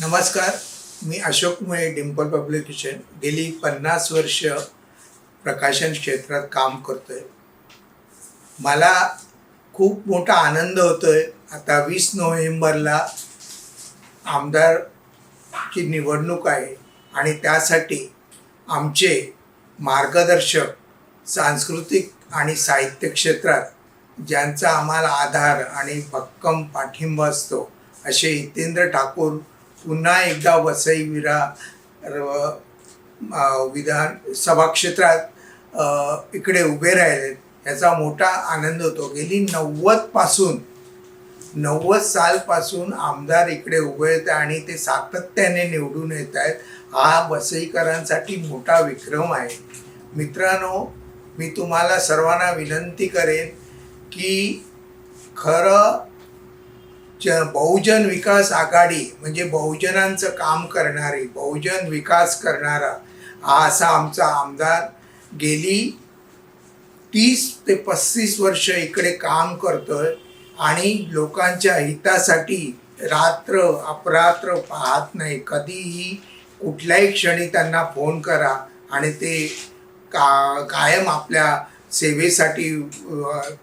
नमस्कार मी अशोक मुळे डिम्पल पब्लिकेशन गेली पन्नास वर्ष प्रकाशन क्षेत्रात काम करतो आहे मला खूप मोठा आनंद होतो आहे आता वीस नोव्हेंबरला आमदारची निवडणूक आहे आणि त्यासाठी आमचे मार्गदर्शक सांस्कृतिक आणि साहित्य क्षेत्रात ज्यांचा आम्हाला आधार आणि भक्कम पाठिंबा असतो असे हितेंद्र ठाकूर पुन्हा एकदा वसई विरा र- विधान सभा क्षेत्रात इकडे उभे राहिले. याचा मोठा आनंद होतो. गेली नव्वदपासून नव्वद सालपासून आमदार इकडे उभे आहेत आणि ते सातत्याने निवडून येत आहेत. हा वसईकरांसाठी मोठा विक्रम आहे. मित्रांनो मी तुम्हाला सर्वांना विनंती करेन की खरं ज बहुजन विकास आघाडी म्हणजे बहुजनांचं काम करणारी बहुजन विकास करणारा हा असा आमचा आमदार गेली तीस ते पस्तीस वर्ष इकडे काम करतोय आणि लोकांच्या हितासाठी रात्र अपरात्र पाहत नाही. कधीही कुठल्याही क्षणी त्यांना फोन करा आणि ते का कायम आपल्या सेवेसाठी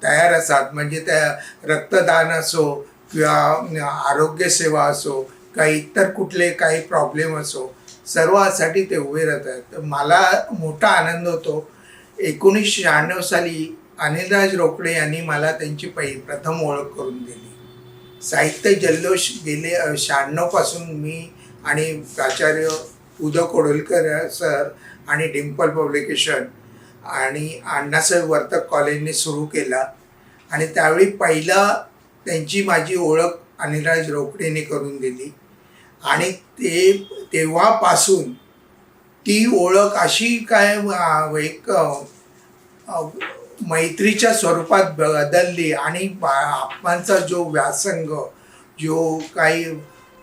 तयार असतात. म्हणजे त्या रक्तदान असो किंवा आरोग्यसेवा असो काही इतर कुठले काही प्रॉब्लेम असो सर्वासाठी ते उभे राहतात. तर मला मोठा आनंद होतो. एकोणीसशे शहाण्णव साली अनिलराज रोकडे यांनी मला त्यांची पहि प्रथम ओळख करून दिली. साहित्य जल्लोष गेले शहाण्णवपासून मी आणि प्राचार्य उदय कोडोलकर सर आणि डिम्पल पब्लिकेशन आणि अण्णासाहेब वर्तक कॉलेजने सुरू केला. आणि त्यावेळी पहिला त्यांची माझी ओळख अनिलराज रोकडेने करून दिली. आणि ते तेव्हापासून ती ओळख अशी काय एक मैत्रीच्या स्वरूपात बदलली आणि बा- जो व्यासंग जो काही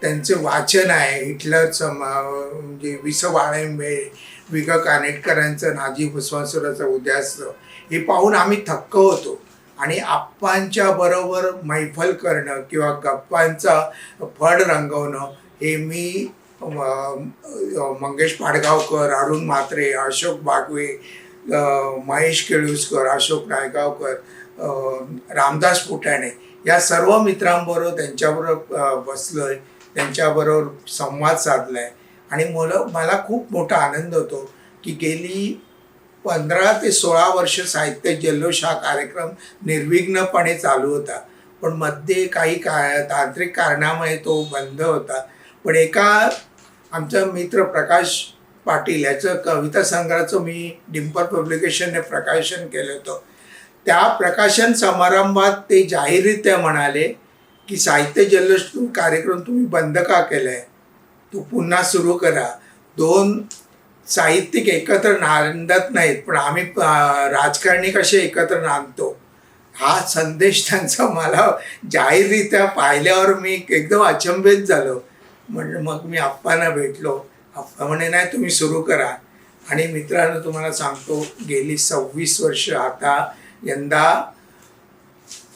त्यांचं वाचन आहे हिटलरचं म- म्हणजे विस वि ग कानेटकरांचं नाजी भुसवासुराचं उद्यास्त हे पाहून आम्ही थक्क होतो. आणि आप्पांच्या बरोबर मैफल करणं किंवा गप्पांचा फड रंगवणं हे मी मंगेश पाडगावकर अरुण म्हात्रे अशोक बागवे महेश केळुसकर अशोक नायगावकर रामदास फुटाणे या सर्व मित्रांबरोबर त्यांच्याबरोबर बसलो आहे त्यांच्याबरोबर संवाद साधला आहे आणि मुलं मला खूप मोठा आनंद होतो की गेली पंधरा ते सोळा वर्ष साहित्य जल्लोष हा कार्यक्रम निर्विघ्नपणे चालू होता. पण मध्ये काही का तांत्रिक कारणामुळे तो बंद होता. पण एका आमचा मित्र प्रकाश पाटील याचं कविता संग्रहाचं मी डिम्पल पब्लिकेशनने प्रकाशन केलं होतं. त्या प्रकाशन समारंभात ते जाहीररित्या म्हणाले की साहित्य जल्लोष कार्यक्रम तुम्ही बंद का केलाय? तो पुन्हा सुरू करा. दोन साहित्यिक एकत्र नांदत नाहीत पण आम्ही राजकारणी कसे एकत्र नांदतो? हा संदेश त्यांचा मला जाहीररित्या पाहिल्यावर मी एकदम अचंबित झालो. म्हणजे मग मी आप्पांना भेटलो. आप्पा म्हणे नाही तुम्ही सुरू करा. आणि मित्रांनो तुम्हाला सांगतो गेली सव्वीस वर्ष आता यंदा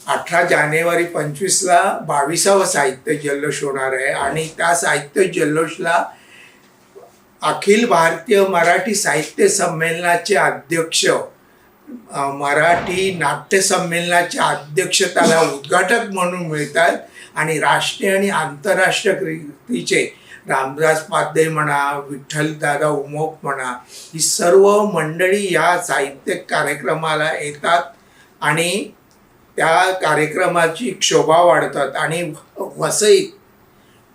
अठरा जानेवारी पंचवीसला बावीसावं साहित्य जल्लोष होणार आहे. आणि त्या साहित्य जल्लोषला अखिल भारतीय मराठी साहित्य संमेलनाचे अध्यक्ष मराठी नाट्य संमेलनाच्या अध्यक्षताला उद्घाटक म्हणून मिळतात आणि राष्ट्रीय आणि आंतरराष्ट्रीय कृतीचे रामदास पाध्ये म्हणा विठ्ठलदादा उमोक म्हणा ही सर्व मंडळी या साहित्य कार्यक्रमाला येतात आणि त्या कार्यक्रमाची शोभा वाढतात. आणि वसईत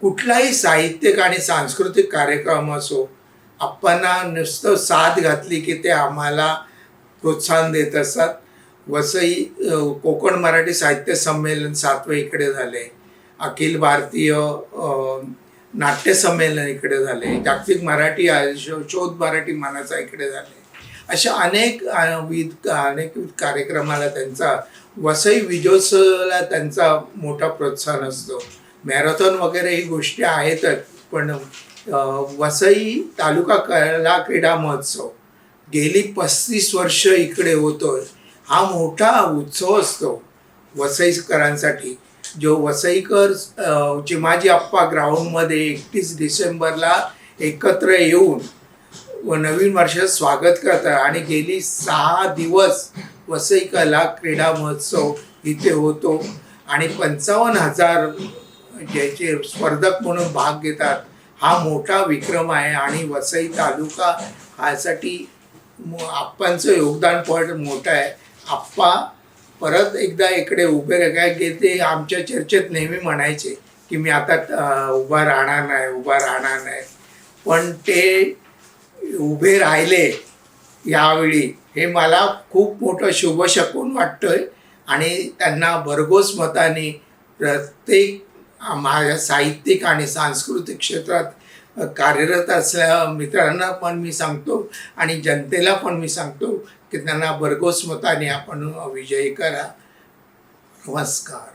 कुठलाही साहित्यिक आणि सांस्कृतिक कार्यक्रम असो आपण नुसतं साथ घातली की ते आम्हाला प्रोत्साहन देत असतात. वसई कोकण मराठी साहित्य संमेलन सातवे इकडे झाले. अखिल भारतीय नाट्य संमेलन इकडे झाले. जागतिक मराठी शोध मराठी मानाचा इकडे झाले. अशा अनेक विध विविध अनेक कार्यक्रमाला त्यांचा वसई विजयोत्सवाला त्यांचा मोठा प्रोत्साहन असतो. मॅरेथॉन वगैरे ही गोष्टी आहेतच पण वसई तालुका कला क्रीडा महोत्सव. गेली पस्तीस वर्ष इकडे होतोय. हा मोठा उत्सव असतो वसईकरांसाठी. जो वसईकर चिमाजी अप्पा ग्राउंडमध्ये एकतीस डिसेंबरला एकत्र येऊन व नवीन वर्षात स्वागत करतात आणि गेली सहा दिवस वसई कला क्रीडा महोत्सव इथे होतो. आणि पंचावन्न हजार ज्याचे स्पर्धक म्हणून भाग घेतात. हा मोठा विक्रम आहे आणि वसई तालुका ह्यासाठी आप्पांचं योगदान पण मोठं आहे. आप्पा परत एकदा इकडे उभे रा- काय ते आमच्या चर्चेत नेहमी म्हणायचे की मी आता उभा राहणार नाही उभा राहणार नाही. पण ते उभे राहिले यावेळी हे मला खूप मोठं शुभशकून वाटतंय. आणि त्यांना भरघोस मताने प्रत्येक माझ्या साहित्यिक आणि सांस्कृतिक क्षेत्रात कार्यरत असल्या मित्रांना पण मी सांगतो आणि जनतेला पण मी सांगतो की त्यांना भरघोस मताने आपण विजयी करा. नमस्कार.